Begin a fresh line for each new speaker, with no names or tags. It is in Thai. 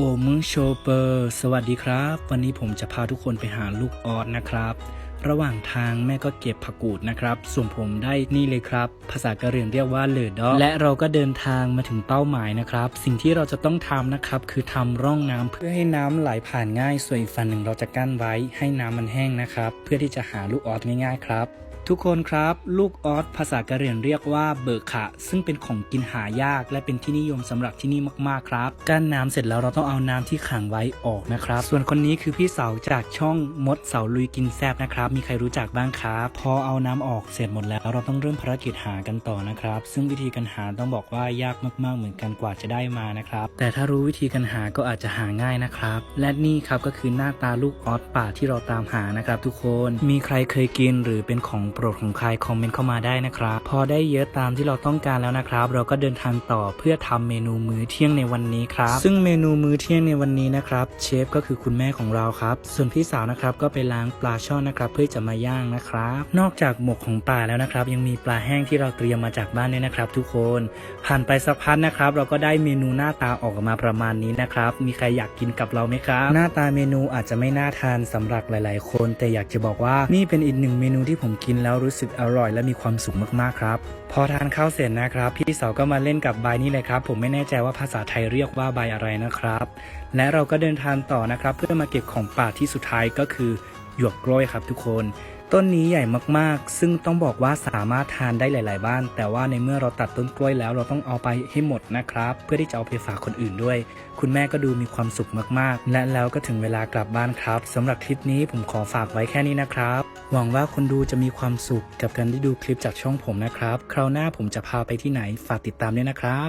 โอมึงโชเปอร์ สวัสดีครับ วันนี้ผมจะพาทุกคนไปหาลูกออสนะครับ ระหว่างทางแม่ก็เก็บผักกูดนะครับ ส่วนผมได้นี่เลยครับ ภาษากะเหรี่ยงเรียกว่าเลอดอและเราก็เดินทางมาถึงเป้าหมายนะครับ สิ่งที่เราจะต้องทำนะครับ คือทำร่องน้ำเพื่อให้น้ำไหลผ่านง่าย ส่วนอีกฝั่งหนึ่งเราจะกั้นไว้ให้น้ำมันแห้งนะครับ เพื่อที่จะหาลูกออสง่ายๆครับ ทุกคนครับ ลูกออสภาษากะเหรี่ยงเรียกว่าเบิกขะ ซึ่งเป็นของกินหายาก และเป็นที่นิยมสำหรับที่นี่มากๆครับกั้นน้ำเสร็จแล้วเราต้องเอาน้ำที่ขังไว้ออกนะครับ ส่วนคนนี้คือพี่เสาวจากช่องมดเสาลุยกินแซบนะครับ มีใครรู้จักบ้างครับพอเอาน้ำออกเสร็จหมดแล้วเราต้องเริ่มภารกิจหากันต่อนะครับ ซึ่งวิธีการหาต้องบอกว่ายากมากๆเหมือนกันกว่าจะได้มานะครับ แต่ถ้ารู้วิธีการหาก็อาจจะหาง่ายนะครับ และนี่ครับก็คือหน้าตาลูกออสป่าที่เราตามหานะครับ ทุกคนมีใครเคยกินหรือเป็นของปรดของใครคอมเมนต์เข้ามาได้นะครับ พอได้เยอะตามที่เราต้องการแล้วนะครับ เราก็เดินทางต่อเพื่อทำเมนูมื้อเที่ยงในวันนี้ครับ ซึ่งเมนูมื้อเที่ยงในวันนี้นะครับเชฟก็คือคุณแม่ของเราครับ ส่วนพี่สาวนะครับก็ไปล้างปลาช่อนนะครับ เพื่อจะมาย่างนะครับ นอกจากหมกของปลาแล้วนะครับ ยังมีปลาแห้งที่เราเตรียมมาจากบ้านด้วยนะครับ ทุกคน ผ่านไปสักพักนะครับ เราก็ได้เมนูหน้าตาออกมาประมาณนี้นะครับ มีใครอยากกินกับเราไหมครับ หน้าตาเมนูอาจจะไม่น่าทานสำหรับหลาย ๆ คน แต่อยากจะบอกว่านี่เป็นอีกหนึ่งเมนูที่ผมกินแล้วแล้วรู้สึกอร่อยและมีความสุขมากๆครับ พอทานข้าวเสร็จนะครับ พี่สาวก็มาเล่นกับใบนี้เลยครับ ผมไม่แน่ใจว่าภาษาไทยเรียกว่าใบอะไรนะครับ และเราก็เดินทางต่อนะครับ เพื่อมาเก็บของป่าที่สุดท้ายก็คือหยวกกล้วยครับทุกคน ต้นนี้ใหญ่มากๆ ซึ่งต้องบอกว่าสามารถทานได้หลาย ๆ บ้าน แต่ว่าในเมื่อเราตัดต้นกล้วยแล้วเราต้องเอาไปให้หมดนะครับ เพื่อที่จะเอาไปฝากคนอื่นด้วย คุณแม่ก็ดูมีความสุขมากๆ และแล้วก็ถึงเวลากลับบ้านครับสำหรับคลิปนี้ผมขอฝากไว้แค่นี้นะครับ หวังว่าคนดูจะมีความสุขกับการได้ดูคลิปจากช่องผมนะครับ คราวหน้าผมจะพาไปที่ไหนฝากติดตามด้วยนะครับ